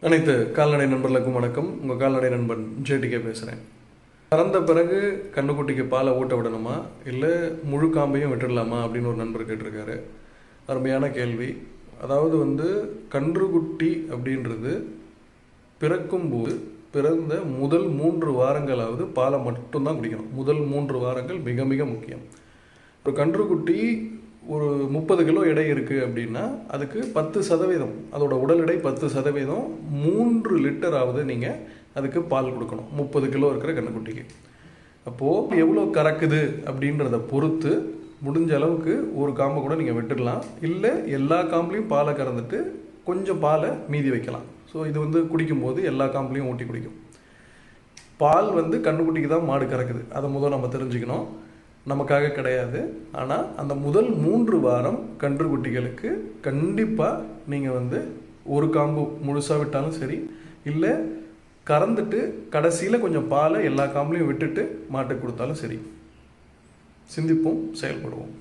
அனைத்து கால்நடை நண்பர்களுக்கும் வணக்கம். உங்கள் கால்நடை நண்பன் ஜேடிகே பேசுகிறேன் பறந்த பிறகு கண்ணுக்குட்டிக்கு பாலை ஊட்ட விடணுமா? இல்லை முழு காம்பையும் விட்டுடலாமா? அப்படின்னு ஒரு நண்பர் கேட்டிருக்காரு. அருமையான கேள்வி. அதாவது வந்து கன்றுக்குட்டி அப்படின்றது பிறக்கும்போது பிறந்த முதல் மூன்று வாரங்களாவது பாலை மட்டும்தான் குடிக்கணும். முதல் மூன்று வாரங்கள் மிக மிக முக்கியம். ஒரு கன்றுக்குட்டி ஒரு முப்பது கிலோ எடை இருக்குது அப்படின்னா அதுக்கு பத்து சதவீதம் அதோட உடல் எடை பத்து சதவீதம் மூன்று லிட்டராவது நீங்கள் அதுக்கு பால் கொடுக்கணும். முப்பது கிலோ இருக்கிற கன்றுக்குட்டிக்கு அப்போது எவ்வளோ கறக்குது அப்படின்றத பொறுத்து முடிஞ்ச அளவுக்கு ஒரு காம்பை கூட நீங்கள் விட்டுடலாம். இல்லை எல்லா காம்புலையும் பாலை கறந்துட்டு கொஞ்சம் பாலை மீதி வைக்கலாம். ஸோ இது வந்து குடிக்கும்போது எல்லா காம்புலையும் ஊட்டி குடிக்கும். பால் வந்து கண்ணுக்குட்டிக்கு தான் மாடு கறக்குது. அதை முதல் நம்ம தெரிஞ்சுக்கணும். நமக்காக கிடையாது. ஆனால் அந்த முதல் மூன்று வாரம் கன்றுக்குட்டிகளுக்கு கண்டிப்பாக நீங்கள் வந்து ஒரு காம்பு முழுசாக விட்டாலும் சரி இல்லை கறந்துட்டு கடைசியில் கொஞ்சம் பாலை எல்லா காம்புலையும் விட்டுட்டு மாட்டுக்கு கொடுத்தாலும் சரி சிந்திப்போம் செயல்படுவோம்.